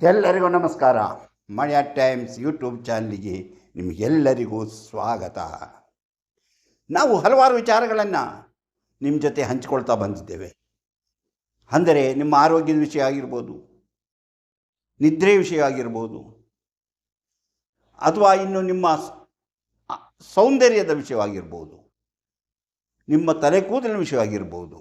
ಎಲ್ಲರಿಗೂ ನಮಸ್ಕಾರ. ಮಳೆಯ ಟೈಮ್ಸ್ ಯೂಟ್ಯೂಬ್ ಚಾನಲಿಗೆ ನಿಮಗೆಲ್ಲರಿಗೂ ಸ್ವಾಗತ. ನಾವು ಹಲವಾರು ವಿಚಾರಗಳನ್ನು ನಿಮ್ಮ ಜೊತೆ ಹಂಚಿಕೊಳ್ತಾ ಬಂದಿದ್ದೇವೆ. ಅಂದರೆ ನಿಮ್ಮ ಆರೋಗ್ಯದ ವಿಷಯ ಆಗಿರ್ಬೋದು, ನಿದ್ರೆ ವಿಷಯ ಆಗಿರ್ಬೋದು, ಅಥವಾ ಇನ್ನು ನಿಮ್ಮ ಸೌಂದರ್ಯದ ವಿಷಯವಾಗಿರ್ಬೋದು, ನಿಮ್ಮ ತಲೆ ಕೂದಲಿನ ವಿಷಯವಾಗಿರ್ಬೋದು,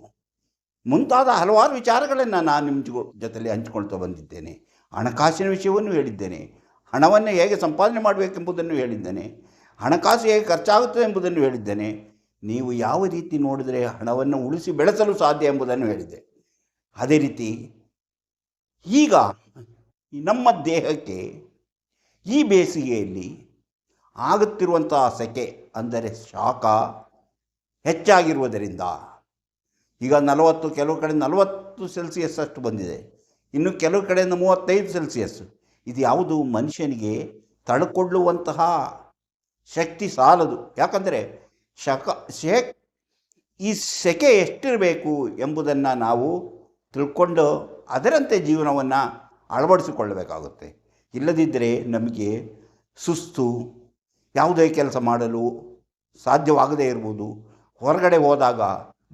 ಮುಂತಾದ ಹಲವಾರು ವಿಚಾರಗಳನ್ನು ನಾನು ನಿಮ್ಮ ಜೊತೆಯಲ್ಲಿ ಹಂಚಿಕೊಳ್ತಾ ಬಂದಿದ್ದೇನೆ. ಹಣಕಾಸಿನ ವಿಷಯವನ್ನು ಹೇಳಿದ್ದೇನೆ. ಹಣವನ್ನು ಹೇಗೆ ಸಂಪಾದನೆ ಮಾಡಬೇಕೆಂಬುದನ್ನು ಹೇಳಿದ್ದೇನೆ. ಹಣಕಾಸು ಹೇಗೆ ಖರ್ಚಾಗುತ್ತದೆ ಎಂಬುದನ್ನು ಹೇಳಿದ್ದೇನೆ. ನೀವು ಯಾವ ರೀತಿ ನೋಡಿದರೆ ಹಣವನ್ನು ಉಳಿಸಿ ಬೆಳೆಸಲು ಸಾಧ್ಯ ಎಂಬುದನ್ನು ಹೇಳಿದ್ದೆ. ಅದೇ ರೀತಿ ಈಗ ನಮ್ಮ ದೇಹಕ್ಕೆ ಈ ಬೇಸಿಗೆಯಲ್ಲಿ ಆಗುತ್ತಿರುವಂತಹ ಸೆಕೆ ಅಂದರೆ ಶಾಖ ಹೆಚ್ಚಾಗಿರುವುದರಿಂದ ಈಗ ನಲವತ್ತು ಕೆಲವು ಕಡೆ ನಲವತ್ತು ಸೆಲ್ಸಿಯಸ್ ಅಷ್ಟು ಬಂದಿದೆ. ಇನ್ನು ಕೆಲವು ಕಡೆಯಿಂದ ಮೂವತ್ತೈದು ಸೆಲ್ಸಿಯಸ್ ಇದು ಯಾವುದು? ಮನುಷ್ಯನಿಗೆ ತಡ್ಕೊಳ್ಳುವಂತಹ ಶಕ್ತಿ ಸಾಲದು. ಯಾಕಂದರೆ ಶಕ, ಶೇ, ಈ ಸೆಕೆ ಎಷ್ಟಿರಬೇಕು ಎಂಬುದನ್ನು ನಾವು ತಿಳ್ಕೊಂಡು ಅದರಂತೆ ಜೀವನವನ್ನು ಅಳವಡಿಸಿಕೊಳ್ಳಬೇಕಾಗುತ್ತೆ. ಇಲ್ಲದಿದ್ದರೆ ನಮಗೆ ಸುಸ್ತು, ಯಾವುದೇ ಕೆಲಸ ಮಾಡಲು ಸಾಧ್ಯವಾಗದೇ ಇರ್ಬೋದು. ಹೊರಗಡೆ ಹೋದಾಗ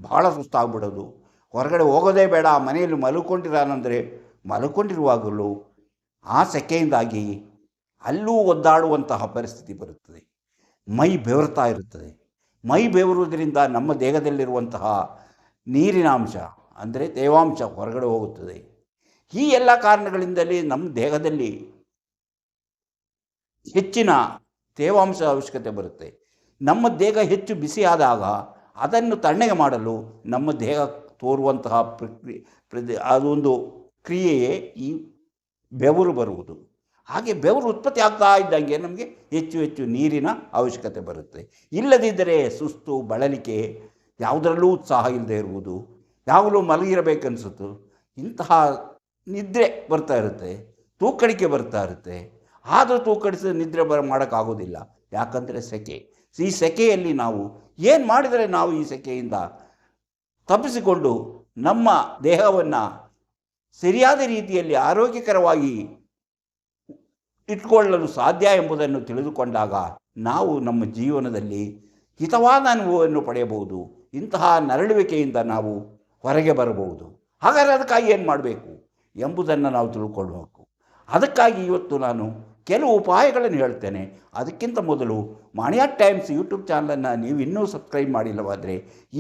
ಬಹಳ ಸುಸ್ತಾಗ್ಬಿಡೋದು. ಹೊರಗಡೆ ಹೋಗೋದೇ ಬೇಡ, ಮನೆಯಲ್ಲಿ ಮಲ್ಕೊಂಡಿರಾನಂದರೆ ಮಲ್ಕೊಂಡಿರುವಾಗಲೂ ಆ ಸೆಕೆಯಿಂದಾಗಿ ಅಲ್ಲೂ ಒದ್ದಾಡುವಂತಹ ಪರಿಸ್ಥಿತಿ ಬರುತ್ತದೆ. ಮೈ ಬೆವರ್ತಾ ಇರುತ್ತದೆ. ಮೈ ಬೆವರುವುದರಿಂದ ನಮ್ಮ ದೇಹದಲ್ಲಿರುವಂತಹ ನೀರಿನ ಅಂಶ ಅಂದರೆ ತೇವಾಂಶ ಹೊರಗಡೆ ಹೋಗುತ್ತದೆ. ಈ ಎಲ್ಲ ಕಾರಣಗಳಿಂದಲೇ ನಮ್ಮ ದೇಹದಲ್ಲಿ ಹೆಚ್ಚಿನ ತೇವಾಂಶ ಅವಶ್ಯಕತೆ ಬರುತ್ತೆ. ನಮ್ಮ ದೇಹ ಹೆಚ್ಚು ಬಿಸಿಯಾದಾಗ ಅದನ್ನು ತಣ್ಣಗೆ ಮಾಡಲು ನಮ್ಮ ದೇಹ ತೋರುವಂತಹ ಪ್ರಕ್ರಿಯೆ ಅದೊಂದು ಕ್ರಿಯೆಯೇ ಈ ಬೆವರು ಬರುವುದು. ಹಾಗೆ ಬೆವರು ಉತ್ಪತ್ತಿ ಆಗ್ತಾ ಇದ್ದಂಗೆ ನಮಗೆ ಹೆಚ್ಚು ಹೆಚ್ಚು ನೀರಿನ ಅವಶ್ಯಕತೆ ಬರುತ್ತೆ. ಇಲ್ಲದಿದ್ದರೆ ಸುಸ್ತು, ಬಳಲಿಕೆ ಯಾವುದರಲ್ಲೂ ಉತ್ಸಾಹ ಇಲ್ಲದೆ ಇರುವುದು. ಯಾವಾಗಲೂ ಮಲಗಿರಬೇಕನ್ಸುತ್ತು. ಇಂತಹ ನಿದ್ರೆ ಬರ್ತಾ ಇರುತ್ತೆ, ತೂಕಡಿಕೆ ಬರ್ತಾ ಇರುತ್ತೆ. ಆದರೂ ತೂಕಡಿಸಿದ ನಿದ್ರೆ ಬರ ಮಾಡೋಕ್ಕಾಗೋದಿಲ್ಲ. ಯಾಕಂದರೆ ಸೆಕೆ. ಈ ಸೆಕೆಯಲ್ಲಿ ನಾವು ಏನು ಮಾಡಿದರೆ ನಾವು ಈ ಸೆಕೆಯಿಂದ ತಪ್ಪಿಸಿಕೊಂಡು ನಮ್ಮ ದೇಹವನ್ನು ಸರಿಯಾದ ರೀತಿಯಲ್ಲಿ ಆರೋಗ್ಯಕರವಾಗಿ ಇಟ್ಕೊಳ್ಳಲು ಸಾಧ್ಯ ಎಂಬುದನ್ನು ತಿಳಿದುಕೊಂಡಾಗ ನಾವು ನಮ್ಮ ಜೀವನದಲ್ಲಿ ಹಿತವಾದ ಅನುಭವವನ್ನು ಪಡೆಯಬಹುದು. ಇಂತಹ ನರಳುವಿಕೆಯಿಂದ ನಾವು ಹೊರಗೆ ಬರಬಹುದು. ಹಾಗಾದರೆ ಅದಕ್ಕಾಗಿ ಏನು ಮಾಡಬೇಕು ಎಂಬುದನ್ನು ನಾವು ತಿಳ್ಕೊಳ್ಬೇಕು. ಅದಕ್ಕಾಗಿ ಇವತ್ತು ನಾನು ಕೆಲವು ಉಪಾಯಗಳನ್ನು ಹೇಳ್ತೇನೆ. ಅದಕ್ಕಿಂತ ಮೊದಲು ಮಾಣಿಯಾ ಟೈಮ್ಸ್ ಯೂಟ್ಯೂಬ್ ಚಾನಲನ್ನು ನೀವು ಇನ್ನೂ ಸಬ್ಸ್ಕ್ರೈಬ್ ಮಾಡಿಲ್ಲವಾದರೆ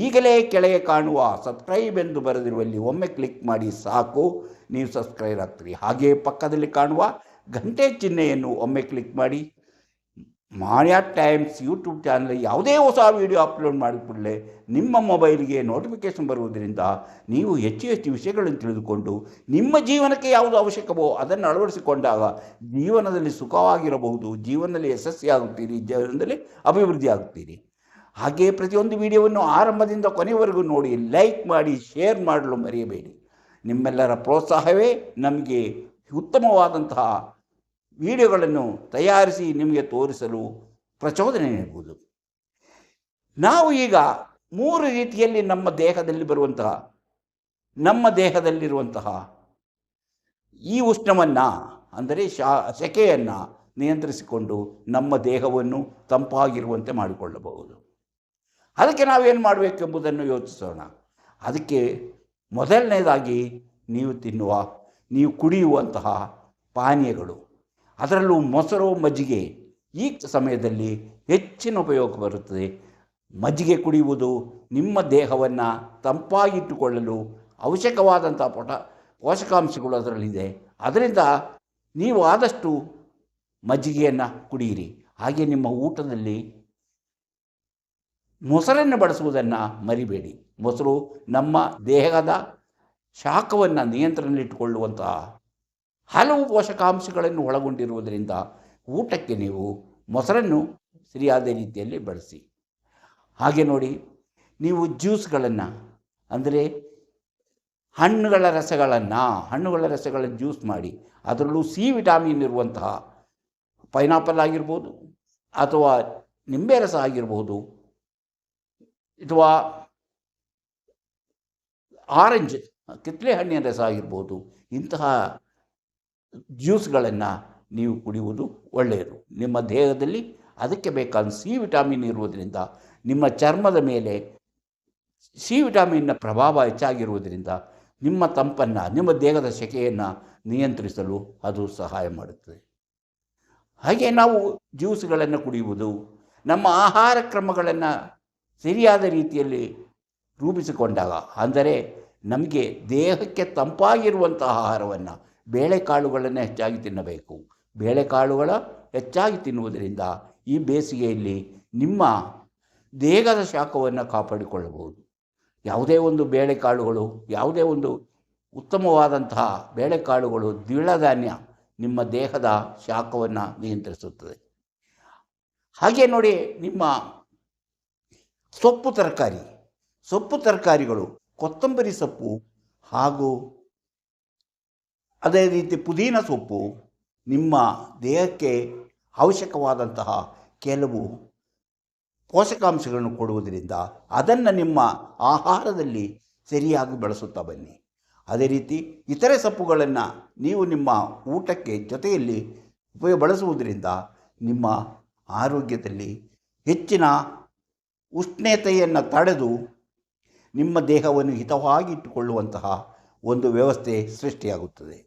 ಈಗಲೇ ಕೆಳಗೆ ಕಾಣುವ ಸಬ್ಸ್ಕ್ರೈಬ್ ಎಂದು ಬರೆದಿರುವಲ್ಲಿ ಒಮ್ಮೆ ಕ್ಲಿಕ್ ಮಾಡಿ ಸಾಕು. ನೀವು ಸಬ್ಸ್ಕ್ರೈಬ್ ಆಗ್ತೀರಿ. ಹಾಗೆಯೇ ಪಕ್ಕದಲ್ಲಿ ಕಾಣುವ ಗಂಟೆ ಚಿಹ್ನೆಯನ್ನು ಒಮ್ಮೆ ಕ್ಲಿಕ್ ಮಾಡಿ. ಮಾಣಿಯಾ ಟೈಮ್ಸ್ ಯೂಟ್ಯೂಬ್ ಚಾನಲ್ ಯಾವುದೇ ಹೊಸ ವಿಡಿಯೋ ಅಪ್ಲೋಡ್ ಮಾಡಿದ ಕೂಡಲೇ ನಿಮ್ಮ ಮೊಬೈಲ್ಗೆ ನೋಟಿಫಿಕೇಶನ್ ಬರುವುದರಿಂದ ನೀವು ಹೆಚ್ಚು ಹೆಚ್ಚು ವಿಷಯಗಳನ್ನು ತಿಳಿದುಕೊಂಡು ನಿಮ್ಮ ಜೀವನಕ್ಕೆ ಯಾವುದು ಅವಶ್ಯಕವೋ ಅದನ್ನು ಅಳವಡಿಸಿಕೊಂಡಾಗ ಜೀವನದಲ್ಲಿ ಸುಖವಾಗಿರಬಹುದು, ಜೀವನದಲ್ಲಿ ಯಶಸ್ವಿಯಾಗುತ್ತೀರಿ ಜೀವನದಲ್ಲಿ ಅಭಿವೃದ್ಧಿ ಆಗುತ್ತೀರಿ. ಹಾಗೆಯೇ ಪ್ರತಿಯೊಂದು ವಿಡಿಯೋವನ್ನು ಆರಂಭದಿಂದ ಕೊನೆಯವರೆಗೂ ನೋಡಿ, ಲೈಕ್ ಮಾಡಿ, ಶೇರ್ ಮಾಡಲು ಮರೆಯಬೇಡಿ. ನಿಮ್ಮೆಲ್ಲರ ಪ್ರೋತ್ಸಾಹವೇ ನಮಗೆ ಉತ್ತಮವಾದಂತಹ ವಿಡಿಯೋಗಳನ್ನು ತಯಾರಿಸಿ ನಿಮಗೆ ತೋರಿಸಲು ಪ್ರಚೋದನೆ ನೀಡಬಹುದು ನಾವು ಈಗ ಮೂರು ರೀತಿಯಲ್ಲಿ ನಮ್ಮ ದೇಹದಲ್ಲಿ ಬರುವಂತಹ, ನಮ್ಮ ದೇಹದಲ್ಲಿರುವಂತಹ ಈ ಉಷ್ಣವನ್ನು, ಅಂದರೆ ಶಾ, ಸೆಕೆಯನ್ನು ನಿಯಂತ್ರಿಸಿಕೊಂಡು ನಮ್ಮ ದೇಹವನ್ನು ತಂಪಾಗಿರುವಂತೆ ಮಾಡಿಕೊಳ್ಳಬಹುದು. ಅದಕ್ಕೆ ನಾವೇನು ಮಾಡಬೇಕೆಂಬುದನ್ನು ಯೋಚಿಸೋಣ. ಅದಕ್ಕೆ ಮೊದಲನೇದಾಗಿ ನೀವು ತಿನ್ನುವ, ನೀವು ಕುಡಿಯುವಂತಹ ಪಾನೀಯಗಳು. ಅದರಲ್ಲೂ ಮೊಸರು ಮಜ್ಜಿಗೆ ಈ ಸಮಯದಲ್ಲಿ ಹೆಚ್ಚಿನ ಉಪಯೋಗ ಬರುತ್ತದೆ. ಮಜ್ಜಿಗೆ ಕುಡಿಯುವುದು ನಿಮ್ಮ ದೇಹವನ್ನು ತಂಪಾಗಿಟ್ಟುಕೊಳ್ಳಲು ಅವಶ್ಯಕವಾದಂಥ ಪೊಟ, ಪೋಷಕಾಂಶಗಳು ಅದರಲ್ಲಿದೆ. ಅದರಿಂದ ನೀವು ಆದಷ್ಟು ಮಜ್ಜಿಗೆಯನ್ನು ಕುಡಿಯಿರಿ. ಹಾಗೆ ನಿಮ್ಮ ಊಟದಲ್ಲಿ ಮೊಸರನ್ನು ಬಳಸುವುದನ್ನು ಮರಿಬೇಡಿ. ಮೊಸರು ನಮ್ಮ ದೇಹದ ಶಾಖವನ್ನು ನಿಯಂತ್ರಣದಲ್ಲಿಟ್ಟುಕೊಳ್ಳುವಂತಹ ಹಲವು ಪೋಷಕಾಂಶಗಳನ್ನು ಒಳಗೊಂಡಿರುವುದರಿಂದ ಊಟಕ್ಕೆ ನೀವು ಮೊಸರನ್ನು ಸರಿಯಾದ ರೀತಿಯಲ್ಲಿ ಬಳಸಿ. ಹಾಗೆ ನೋಡಿ, ನೀವು ಜ್ಯೂಸ್ಗಳನ್ನು, ಅಂದರೆ ಹಣ್ಣುಗಳ ರಸಗಳನ್ನು ಹಣ್ಣುಗಳ ರಸಗಳನ್ನು ಜ್ಯೂಸ್ ಮಾಡಿ, ಅದರಲ್ಲೂ ಸಿ ವಿಟಾಮಿನ್ ಇರುವಂತಹ ಪೈನಾಪಲ್ ಆಗಿರ್ಬೋದು, ಅಥವಾ ನಿಂಬೆ ರಸ ಆಗಿರ್ಬೋದು, ಅಥವಾ ಆರೆಂಜ್ ಕಿತ್ತಳೆ ಹಣ್ಣಿನ ರಸ ಆಗಿರ್ಬೋದು, ಇಂತಹ ಜ್ಯೂಸ್ಗಳನ್ನು ನೀವು ಕುಡಿಯುವುದು ಒಳ್ಳೆಯದು. ನಿಮ್ಮ ದೇಹದಲ್ಲಿ ಅದಕ್ಕೆ ಬೇಕಾದ ಸಿ ವಿಟಾಮಿನ್ ಇರುವುದರಿಂದ, ನಿಮ್ಮ ಚರ್ಮದ ಮೇಲೆ ಸಿ ವಿಟಾಮಿನ್ನ ಪ್ರಭಾವ ಹೆಚ್ಚಾಗಿರುವುದರಿಂದ ನಿಮ್ಮ ತಂಪನ್ನು, ನಿಮ್ಮ ದೇಹದ ಸೆಕೆಯನ್ನು ನಿಯಂತ್ರಿಸಲು ಅದು ಸಹಾಯ ಮಾಡುತ್ತದೆ. ಹಾಗೆ ನಾವು ಜ್ಯೂಸ್ಗಳನ್ನು ಕುಡಿಯುವುದು, ನಮ್ಮ ಆಹಾರ ಕ್ರಮಗಳನ್ನು ಸರಿಯಾದ ರೀತಿಯಲ್ಲಿ ರೂಪಿಸಿಕೊಂಡಾಗ, ಅಂದರೆ ನಮಗೆ ದೇಹಕ್ಕೆ ತಂಪಾಗಿರುವಂಥ ಆಹಾರವನ್ನು ಬೇಳೆಕಾಳುಗಳನ್ನು ಹೆಚ್ಚಾಗಿ ತಿನ್ನಬೇಕು. ಬೇಳೆಕಾಳುಗಳ ಹೆಚ್ಚಾಗಿ ತಿನ್ನುವುದರಿಂದ ಈ ಬೇಸಿಗೆಯಲ್ಲಿ ನಿಮ್ಮ ದೇಹದ ಶಾಖವನ್ನು ಕಾಪಾಡಿಕೊಳ್ಳಬಹುದು. ಯಾವುದೇ ಒಂದು ಬೇಳೆಕಾಳುಗಳು, ಯಾವುದೇ ಒಂದು ಉತ್ತಮವಾದಂತಹ ಬೇಳೆಕಾಳುಗಳು ದ್ವಿಳಧಾನ್ಯ ನಿಮ್ಮ ದೇಹದ ಶಾಖವನ್ನು ನಿಯಂತ್ರಿಸುತ್ತದೆ. ಹಾಗೆ ನೋಡಿ ನಿಮ್ಮ ಸೊಪ್ಪು ತರಕಾರಿ. ಸೊಪ್ಪು ತರಕಾರಿಗಳು ಕೊತ್ತಂಬರಿ ಸೊಪ್ಪು ಹಾಗೂ ಅದೇ ರೀತಿ ಪುದೀನ ಸೊಪ್ಪು ನಿಮ್ಮ ದೇಹಕ್ಕೆ ಅವಶ್ಯಕವಾದಂತಹ ಕೆಲವು ಪೋಷಕಾಂಶಗಳನ್ನು ಕೊಡುವುದರಿಂದ ಅದನ್ನು ನಿಮ್ಮ ಆಹಾರದಲ್ಲಿ ಸರಿಯಾಗಿ ಬಳಸುತ್ತಾ ಬನ್ನಿ. ಅದೇ ರೀತಿ ಇತರೆ ಸೊಪ್ಪುಗಳನ್ನು ನೀವು ನಿಮ್ಮ ಊಟಕ್ಕೆ ಜೊತೆಯಲ್ಲಿ ಉಪಯೋಗ ಬಳಸುವುದರಿಂದ ನಿಮ್ಮ ಆರೋಗ್ಯದಲ್ಲಿ ಹೆಚ್ಚಿನ ಉಷ್ಣತೆಯನ್ನು ತಡೆದು ನಿಮ್ಮ ದೇಹವನ್ನು ಹಿತವಾಗಿಟ್ಟುಕೊಳ್ಳುವಂತಹ ಒಂದು ವ್ಯವಸ್ಥೆ ಸೃಷ್ಟಿಯಾಗುತ್ತದೆ.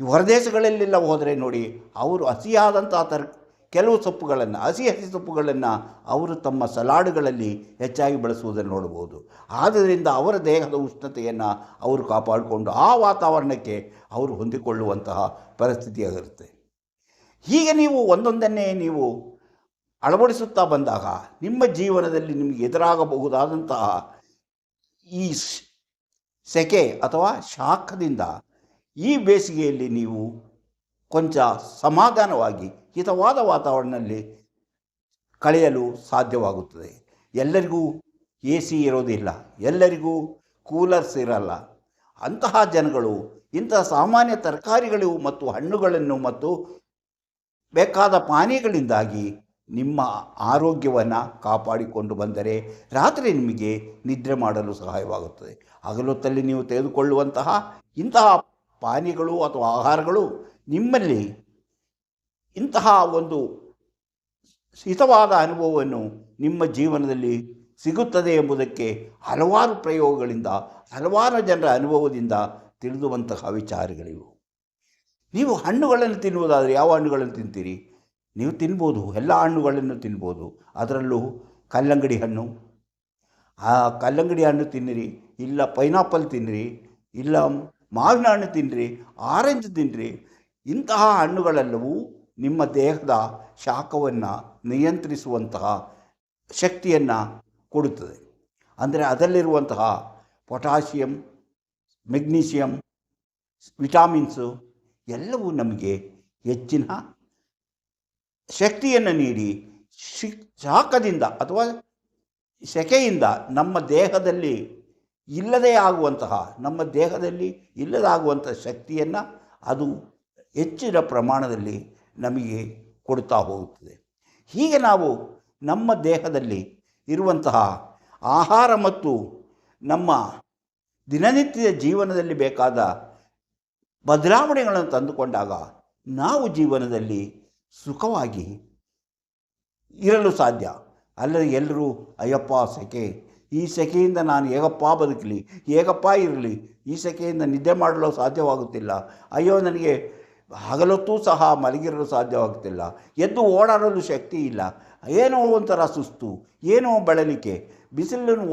ಈ ಹೊರದೇಶಗಳಲ್ಲೆಲ್ಲ ಹೋದರೆ ನೋಡಿ, ಅವರು ಹಸಿಯಾದಂಥ ತರ್ ಕೆಲವು ಸೊಪ್ಪುಗಳನ್ನು, ಹಸಿ ಹಸಿ ಸೊಪ್ಪುಗಳನ್ನು ಅವರು ತಮ್ಮ ಸಲಾಡ್ಗಳಲ್ಲಿ ಹೆಚ್ಚಾಗಿ ಬಳಸುವುದನ್ನು ನೋಡ್ಬೋದು ಆದ್ದರಿಂದ ಅವರ ದೇಹದ ಉಷ್ಣತೆಯನ್ನು ಅವರು ಕಾಪಾಡಿಕೊಂಡು ಆ ವಾತಾವರಣಕ್ಕೆ ಅವರು ಹೊಂದಿಕೊಳ್ಳುವಂತಹ ಪರಿಸ್ಥಿತಿಯಾಗಿರುತ್ತೆ. ಹೀಗೆ ನೀವು ಒಂದೊಂದನ್ನೇ ನೀವು ಅಳವಡಿಸುತ್ತಾ ಬಂದಾಗ ನಿಮ್ಮ ಜೀವನದಲ್ಲಿ ನಿಮಗೆ ಎದುರಾಗಬಹುದಾದಂತಹ ಈ ಸೆಕೆ ಅಥವಾ ಶಾಖದಿಂದ ಈ ಬೇಸಿಗೆಯಲ್ಲಿ ನೀವು ಕೊಂಚ ಸಮಾಧಾನವಾಗಿ, ಹಿತವಾದ ವಾತಾವರಣದಲ್ಲಿ ಕಳೆಯಲು ಸಾಧ್ಯವಾಗುತ್ತದೆ. ಎಲ್ಲರಿಗೂ ಎ ಸಿ ಇರೋದಿಲ್ಲ ಎಲ್ಲರಿಗೂ ಕೂಲರ್ಸ್ ಇರಲ್ಲ. ಅಂತಹ ಜನಗಳು ಇಂತಹ ಸಾಮಾನ್ಯ ತರಕಾರಿಗಳು ಮತ್ತು ಹಣ್ಣುಗಳನ್ನು ಮತ್ತು ಬೇಕಾದ ಪಾನೀಯಗಳಿಂದಾಗಿ ನಿಮ್ಮ ಆರೋಗ್ಯವನ್ನು ಕಾಪಾಡಿಕೊಂಡು ಬಂದರೆ ರಾತ್ರಿ ನಿಮಗೆ ನಿದ್ರೆ ಮಾಡಲು ಸಹಾಯವಾಗುತ್ತದೆ. ಹಗಲೊತ್ತಲ್ಲಿ ನೀವು ತೆಗೆದುಕೊಳ್ಳುವಂತಹ ಇಂತಹ ಪಾನೀಯಗಳು ಅಥವಾ ಆಹಾರಗಳು ನಿಮ್ಮಲ್ಲಿ ಇಂತಹ ಒಂದು ಹಿತವಾದ ಅನುಭವವನ್ನು ನಿಮ್ಮ ಜೀವನದಲ್ಲಿ ಸಿಗುತ್ತದೆ ಎಂಬುದಕ್ಕೆ ಹಲವಾರು ಪ್ರಯೋಗಗಳಿಂದ, ಹಲವಾರು ಜನರ ಅನುಭವದಿಂದ ತಿಳಿದುವಂತಹ ವಿಚಾರಗಳಿವು. ನೀವು ಹಣ್ಣುಗಳನ್ನು ತಿನ್ನುವುದಾದರೆ ಯಾವ ಹಣ್ಣುಗಳನ್ನು ತಿಂತೀರಿ? ನೀವು ತಿನ್ಬೋದು, ಎಲ್ಲ ಹಣ್ಣುಗಳನ್ನು ತಿನ್ಬೋದು. ಅದರಲ್ಲೂ ಕಲ್ಲಂಗಡಿ ಹಣ್ಣು. ಆ ಕಲ್ಲಂಗಡಿ ಹಣ್ಣು ತಿನ್ನಿರಿ, ಇಲ್ಲ ಪೈನಾಪಲ್ ತಿನ್ನಿರಿ, ಇಲ್ಲ ಮಾವಿನ ಹಣ್ಣು ತಿನ್ನಿರಿ ಆರೆಂಜ್ ತಿನ್ನಿರಿ ಇಂತಹ ಹಣ್ಣುಗಳೆಲ್ಲವೂ ನಿಮ್ಮ ದೇಹದ ಶಾಖವನ್ನು ನಿಯಂತ್ರಿಸುವಂತಹ ಶಕ್ತಿಯನ್ನು ಕೊಡುತ್ತದೆ. ಅಂದರೆ ಅದರಲ್ಲಿರುವಂತಹ ಪೊಟ್ಯಾಷಿಯಂ, ಮೆಗ್ನೀಷಿಯಂ, ವಿಟಾಮಿನ್ಸು ಎಲ್ಲವೂ ನಮಗೆ ಹೆಚ್ಚಿನ ಶಕ್ತಿಯನ್ನು ನೀಡಿ ಶಾಖದಿಂದ ಅಥವಾ ಸೆಕೆಯಿಂದ ನಮ್ಮ ದೇಹದಲ್ಲಿ ಇಲ್ಲದೇ ಆಗುವಂತಹ, ನಮ್ಮ ದೇಹದಲ್ಲಿ ಇಲ್ಲದಾಗುವಂಥ ಶಕ್ತಿಯನ್ನು ಅದು ಹೆಚ್ಚಿನ ಪ್ರಮಾಣದಲ್ಲಿ ನಮಗೆ ಕೊಡ್ತಾ ಹೋಗುತ್ತದೆ. ಹೀಗೆ ನಾವು ನಮ್ಮ ದೇಹದಲ್ಲಿ ಇರುವಂತಹ ಆಹಾರ ಮತ್ತು ನಮ್ಮ ದಿನನಿತ್ಯದ ಜೀವನದಲ್ಲಿ ಬೇಕಾದ ಬದಲಾವಣೆಗಳನ್ನು ತಂದುಕೊಂಡಾಗ ನಾವು ಜೀವನದಲ್ಲಿ ಸುಖವಾಗಿ ಇರಲು ಸಾಧ್ಯ. ಅಲ್ಲದೆ ಎಲ್ಲರೂ, ಅಯ್ಯಪ್ಪ, ಸೆಕೆ ಈ ಸೆಕೆಯಿಂದ ನಾನು ಹೇಗಪ್ಪ ಬದುಕಲಿ ಹೇಗಪ್ಪ ಇರಲಿ ಈ ಸೆಕೆಯಿಂದ ನಿದ್ದೆ ಮಾಡಲು ಸಾಧ್ಯವಾಗುತ್ತಿಲ್ಲ. ಅಯ್ಯೋ, ನನಗೆ ಹಗಲೊತ್ತೂ ಸಹ ಮಲಗಿರಲು ಸಾಧ್ಯವಾಗುತ್ತಿಲ್ಲ. ಎದ್ದು ಓಡಾಡಲು ಶಕ್ತಿ ಇಲ್ಲ ಏನೋ ಒಂಥರ ಸುಸ್ತು, ಏನೋ ಬಳಲಿಕೆ ಬಿಸಿಲನ್ನು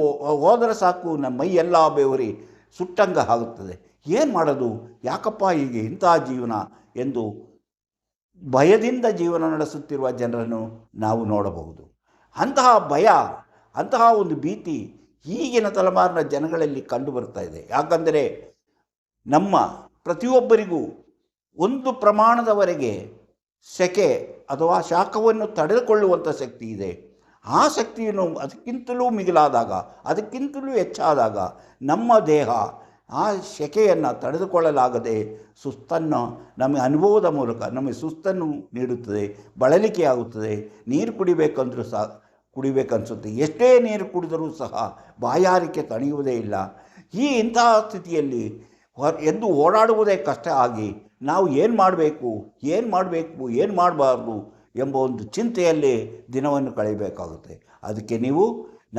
ಹೋದರೆ ಸಾಕು, ನಮ್ಮ ಮೈ ಎಲ್ಲ ಬೆವರಿ ಸುಟ್ಟಂಗ ಆಗುತ್ತದೆ. ಏನು ಮಾಡೋದು? ಯಾಕಪ್ಪ ಹೀಗೆ ಇಂಥ ಜೀವನ ಎಂದು ಭಯದಿಂದ ಜೀವನ ನಡೆಸುತ್ತಿರುವ ಜನರನ್ನು ನಾವು ನೋಡಬಹುದು. ಅಂತಹ ಭಯ ಅಂತಹ ಒಂದು ಭೀತಿ ಈಗಿನ ತಲೆಮಾರಿನ ಜನಗಳಲ್ಲಿ ಕಂಡು ಬರ್ತಾ ಇದೆ. ಯಾಕಂದರೆ ನಮ್ಮ ಪ್ರತಿಯೊಬ್ಬರಿಗೂ ಒಂದು ಪ್ರಮಾಣದವರೆಗೆ ಸೆಕೆ ಅಥವಾ ಶಾಖವನ್ನು ತಡೆದುಕೊಳ್ಳುವಂಥ ಶಕ್ತಿ ಇದೆ. ಆ ಶಕ್ತಿಯನ್ನು ಅದಕ್ಕಿಂತಲೂ ಮಿಗಿಲಾದಾಗ, ಅದಕ್ಕಿಂತಲೂ ಹೆಚ್ಚಾದಾಗ ನಮ್ಮ ದೇಹ ಆ ಸೆಕೆಯನ್ನು ತಡೆದುಕೊಳ್ಳಲಾಗದೆ ಸುಸ್ತನ್ನು ನಮಗೆ ಅನುಭವದ ಮೂಲಕ ನಮಗೆ ಸುಸ್ತನ್ನು ನೀಡುತ್ತದೆ ಬಳಲಿಕೆ ಆಗುತ್ತದೆ ನೀರು ಕುಡಿಬೇಕಂದ್ರೂ ಸಹ ಕುಡಿಬೇಕನ್ಸುತ್ತೆ. ಎಷ್ಟೇ ನೀರು ಕುಡಿದರೂ ಸಹ ಬಾಯಾರಿಕೆ ತಣಿಯುವುದೇ ಇಲ್ಲ. ಈ ಇಂತಹ ಸ್ಥಿತಿಯಲ್ಲಿ ಎಂದು ಓಡಾಡುವುದೇ ಕಷ್ಟ ಆಗಿ ನಾವು ಏನು ಮಾಡಬೇಕು ಏನು ಮಾಡಬೇಕು, ಏನು ಮಾಡಬಾರ್ದು ಎಂಬ ಒಂದು ಚಿಂತೆಯಲ್ಲಿ ದಿನವನ್ನು ಕಳೆಯಬೇಕಾಗುತ್ತೆ. ಅದಕ್ಕೆ ನೀವು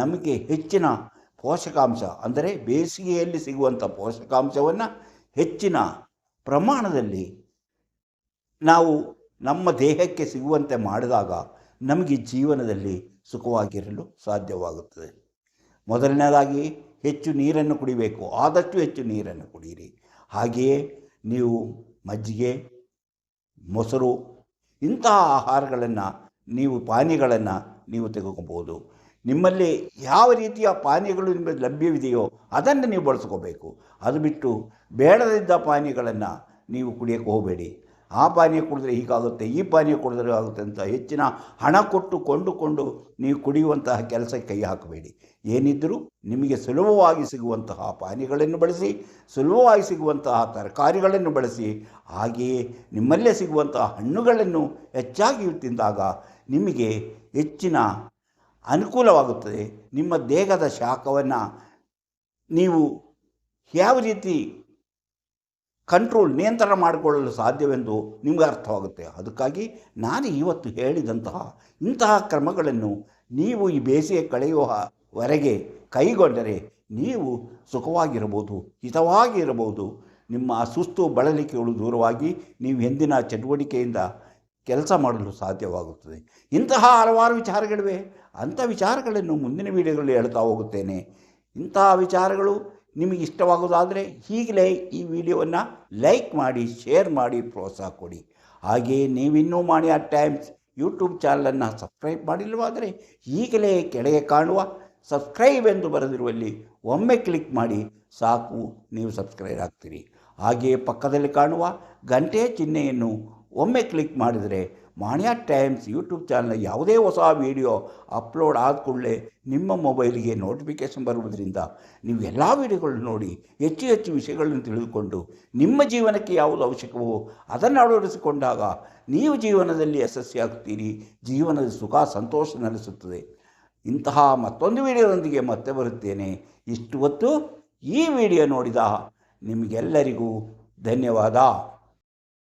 ನಮಗೆ ಹೆಚ್ಚಿನ ಪೋಷಕಾಂಶ, ಅಂದರೆ ಬೇಸಿಗೆಯಲ್ಲಿ ಸಿಗುವಂಥ ಪೋಷಕಾಂಶವನ್ನು ಹೆಚ್ಚಿನ ಪ್ರಮಾಣದಲ್ಲಿ ನಾವು ನಮ್ಮ ದೇಹಕ್ಕೆ ಸಿಗುವಂತೆ ಮಾಡಿದಾಗ ನಮಗೆ ಜೀವನದಲ್ಲಿ ಸುಖವಾಗಿರಲು ಸಾಧ್ಯವಾಗುತ್ತದೆ. ಮೊದಲನೇದಾಗಿ ಹೆಚ್ಚು ನೀರನ್ನು ಕುಡಿಬೇಕು. ಆದಷ್ಟು ಹೆಚ್ಚು ನೀರನ್ನು ಕುಡಿಯಿರಿ ಹಾಗೆಯೇ ನೀವು ಮಜ್ಜಿಗೆ, ಮೊಸರು, ಇಂತಹ ಆಹಾರಗಳನ್ನು ನೀವು, ಪಾನೀಯಗಳನ್ನು ನೀವು ತೆಗೆದುಕೋಬೋದು ನಿಮ್ಮಲ್ಲಿ ಯಾವ ರೀತಿಯ ಪಾನೀಯಗಳು ನಿಮಗೆ ಲಭ್ಯವಿದೆಯೋ ಅದನ್ನು ನೀವು ಬಳಸ್ಕೋಬೇಕು ಅದು ಬಿಟ್ಟು ಬೇಡದಿದ್ದ ಪಾನೀಯಗಳನ್ನು ನೀವು ಕುಡಿಯೋಕ್ಕೆ ಹೋಗಬೇಡಿ. ಆ ಪಾನೀಯ ಕುಡಿದ್ರೆ ಹೀಗಾಗುತ್ತೆ, ಈ ಪಾನೀಯ ಕುಡಿದ್ರೆ ಆಗುತ್ತೆ ಅಂತ ಹೆಚ್ಚಿನ ಹಣ ಕೊಟ್ಟು ಕೊಂಡುಕೊಂಡು ನೀವು ಕುಡಿಯುವಂತಹ ಕೆಲಸ ಕೈ ಹಾಕಬೇಡಿ. ಏನಿದ್ದರೂ ನಿಮಗೆ ಸುಲಭವಾಗಿ ಸಿಗುವಂತಹ ಪಾನೀಯಗಳನ್ನು ಬಳಸಿ, ಸುಲಭವಾಗಿ ಸಿಗುವಂತಹ ತರಕಾರಿಗಳನ್ನು ಬಳಸಿ, ಹಾಗೆಯೇ ನಿಮ್ಮಲ್ಲೇ ಸಿಗುವಂತಹ ಹಣ್ಣುಗಳನ್ನು ಹೆಚ್ಚಾಗಿ ತಿಂದಾಗ ನಿಮಗೆ ಹೆಚ್ಚಿನ ಅನುಕೂಲವಾಗುತ್ತದೆ. ನಿಮ್ಮ ದೇಹದ ಶಾಖವನ್ನು ನೀವು ಯಾವ ರೀತಿ ಕಂಟ್ರೋಲ್ ನಿಯಂತ್ರಣ ಮಾಡಿಕೊಳ್ಳಲು ಸಾಧ್ಯವೆಂದು ನಿಮಗೆ ಅರ್ಥವಾಗುತ್ತೆ. ಅದಕ್ಕಾಗಿ ನಾನು ಇವತ್ತು ಹೇಳಿದಂತಹ ಇಂತಹ ಕ್ರಮಗಳನ್ನು ನೀವು ಈ ಬೇಸಿಗೆ ಕಳೆಯುವವರೆಗೆ ಕೈಗೊಂಡರೆ ನೀವು ಸುಖವಾಗಿರಬಹುದು, ಹಿತವಾಗಿರಬಹುದು. ನಿಮ್ಮ ಸುಸ್ತು ಬಳಲಿಕೆಗಳು ದೂರವಾಗಿ ನೀವು ಎಂದಿನ ಚಟುವಟಿಕೆಯಿಂದ ಕೆಲಸ ಮಾಡಲು ಸಾಧ್ಯವಾಗುತ್ತದೆ. ಇಂತಹ ಹಲವಾರು ವಿಚಾರಗಳಿವೆ. ಅಂಥ ವಿಚಾರಗಳನ್ನು ಮುಂದಿನ ವೀಡಿಯೋಗಳಲ್ಲಿ ಹೇಳ್ತಾ ಹೋಗುತ್ತೇನೆ. ಇಂತಹ ವಿಚಾರಗಳು ನಿಮಗೆ ಇಷ್ಟವಾಗೋದಾದರೆ ಈಗಲೇ ಈ ವಿಡಿಯೋವನ್ನು ಲೈಕ್ ಮಾಡಿ, ಶೇರ್ ಮಾಡಿ, ಪ್ರೋತ್ಸಾಹ ಕೊಡಿ. ಹಾಗೆಯೇ ನೀವಿನ್ನೂ ಮಾಡಿ ಆ ಟೈಮ್ಸ್ ಯೂಟ್ಯೂಬ್ ಚಾನಲನ್ನು ಸಬ್ಸ್ಕ್ರೈಬ್ ಮಾಡಿಲ್ಲವಾದರೆ ಈಗಲೇ ಕೆಳಗೆ ಕಾಣುವ ಸಬ್ಸ್ಕ್ರೈಬ್ ಎಂದು ಬರೆದಿರುವಲ್ಲಿ ಒಮ್ಮೆ ಕ್ಲಿಕ್ ಮಾಡಿ ಸಾಕು, ನೀವು ಸಬ್ಸ್ಕ್ರೈಬ್ ಆಗ್ತೀರಿ. ಹಾಗೆಯೇ ಪಕ್ಕದಲ್ಲಿ ಕಾಣುವ ಗಂಟೆ ಚಿಹ್ನೆಯನ್ನು ಒಮ್ಮೆ ಕ್ಲಿಕ್ ಮಾಡಿದರೆ ಮಾಣಿಯಾ ಟೈಮ್ಸ್ ಯೂಟ್ಯೂಬ್ ಚಾನಲ್ನ ಯಾವುದೇ ಹೊಸ ವೀಡಿಯೋ ಅಪ್ಲೋಡ್ ಆದ ಕೂಡಲೇ ನಿಮ್ಮ ಮೊಬೈಲಿಗೆ ನೋಟಿಫಿಕೇಶನ್ ಬರುವುದರಿಂದ ನೀವು ಎಲ್ಲ ವೀಡಿಯೋಗಳನ್ನು ನೋಡಿ ಹೆಚ್ಚು ಹೆಚ್ಚು ವಿಷಯಗಳನ್ನು ತಿಳಿದುಕೊಂಡು ನಿಮ್ಮ ಜೀವನಕ್ಕೆ ಯಾವುದು ಅವಶ್ಯಕವೋ ಅದನ್ನು ಅಳವಡಿಸಿಕೊಂಡಾಗ ನೀವು ಜೀವನದಲ್ಲಿ ಯಶಸ್ಸಿಯಾಗುತ್ತೀರಿ ಜೀವನದ ಸುಖ, ಸಂತೋಷ ನೆಲೆಸುತ್ತದೆ. ಇಂತಹ ಮತ್ತೊಂದು ವಿಡಿಯೋದೊಂದಿಗೆ ಮತ್ತೆ ಬರುತ್ತೇನೆ. ಇಷ್ಟು ಹೊತ್ತು ಈ ವಿಡಿಯೋ ನೋಡಿದ ನಿಮಗೆಲ್ಲರಿಗೂ ಧನ್ಯವಾದ.